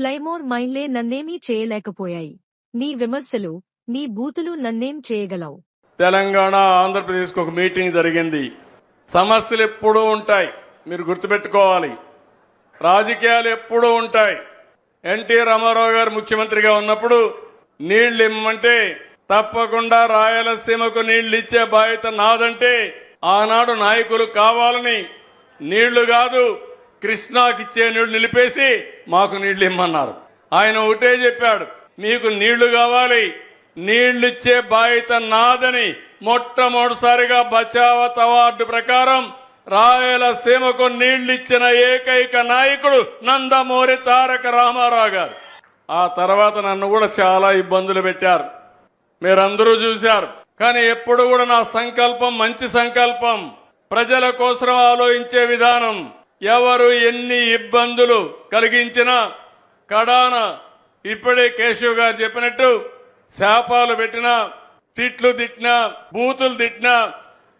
Claymore మైన్లే నన్నేమీ చేయలేకపోయాయి. నీ విమర్శలు నీ బూతులు నన్నేం చేయగలవు. తెలంగాణ ఆంధ్రప్రదేశ్కి ఒక మీటింగ్ జరిగింది. సమస్యలు ఎప్పుడూ ఉంటాయి. మీరు గుర్తుపెట్టుకోవాలి. రాజకీయాలు ఎప్పుడూ ఉంటాయి. ఎన్టీ రామారావు గారు ముఖ్యమంత్రిగా ఉన్నప్పుడు నీళ్ళు ఇమ్మంటే తప్పకుండా రాయలసీమకు నీళ్ళు ఇచ్చే బాధ్యత నాదంటే ఆనాడు నాయకులు కావాలని నీళ్ళు కాదు కృష్ణాకి ఇచ్చే నీళ్ళు నిలిపేసి మాకు నీళ్ళు ఇమ్మన్నారు. ఆయన ఒకటే చెప్పాడు మీకు నీళ్ళు కావాలి. నీళ్ళిచ్చే బాధ్యత నాదని మొట్టమొదటిసారిగా బచావత్ అవార్డు ప్రకారం రాయలసీమకు నీళ్ళిచ్చిన ఏకైక నాయకుడు నందమూరి తారక రామారావు గారు. ఆ తర్వాత నన్ను కూడా చాలా ఇబ్బందులు పెట్టారు. మీరందరూ చూశారు. కానీ ఎప్పుడు కూడా నా సంకల్పం మంచి సంకల్పం. ప్రజల కోసం ఆలోచించే విధానం. ఎవరు ఎన్ని ఇబ్బందులు కలిగించినా కడాన ఇప్పుడే కేశవ్ గారు చెప్పినట్టు శాపాలు పెట్టినా తిట్లు తిట్టినా బూతులు తిట్టినా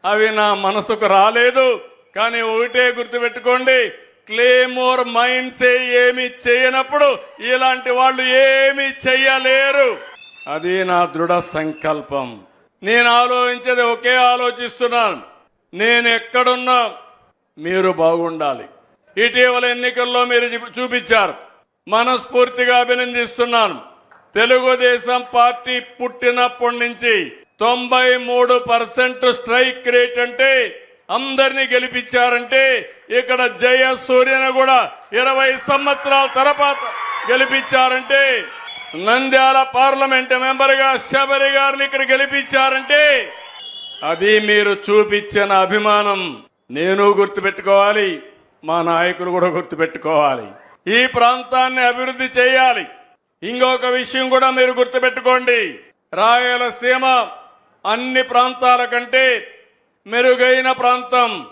అవి నా మనసుకు రాలేదు. కానీ ఒకటే గుర్తుపెట్టుకోండి క్లేమోర్ మైండ్సే ఏమి చేయనప్పుడు ఇలాంటి వాళ్ళు ఏమి చెయ్యలేరు. అది నా దృఢ సంకల్పం. నేను ఆలోచించేది ఒకే ఆలోచిస్తున్నాను. నేను ఎక్కడున్నా మీరు బాగుండాలి. ఇటీవల ఎన్నికల్లో మీరు చూపించారు. మనస్ఫూర్తిగా అభినందిస్తున్నాను. తెలుగుదేశం పార్టీ పుట్టినప్పటి నుంచి తొంభై మూడు పర్సెంట్ స్ట్రైక్ రేట్ అంటే అందరినీ గెలిపించారంటే ఇక్కడ జయ సూర్యను కూడా ఇరవై సంవత్సరాల తర్వాత గెలిపించారంటే నంద్యాల పార్లమెంట్ మెంబర్గా శబరి గారిని ఇక్కడ గెలిపించారంటే అది మీరు చూపించిన అభిమానం. నేను గుర్తుపెట్టుకోవాలి మా నాయకులు కూడా గుర్తుపెట్టుకోవాలి. ఈ ప్రాంతాన్ని అభివృద్ధి చేయాలి. ఇంకొక విషయం కూడా మీరు గుర్తుపెట్టుకోండి. రాయలసీమ అన్ని ప్రాంతాల కంటే మెరుగైన ప్రాంతం.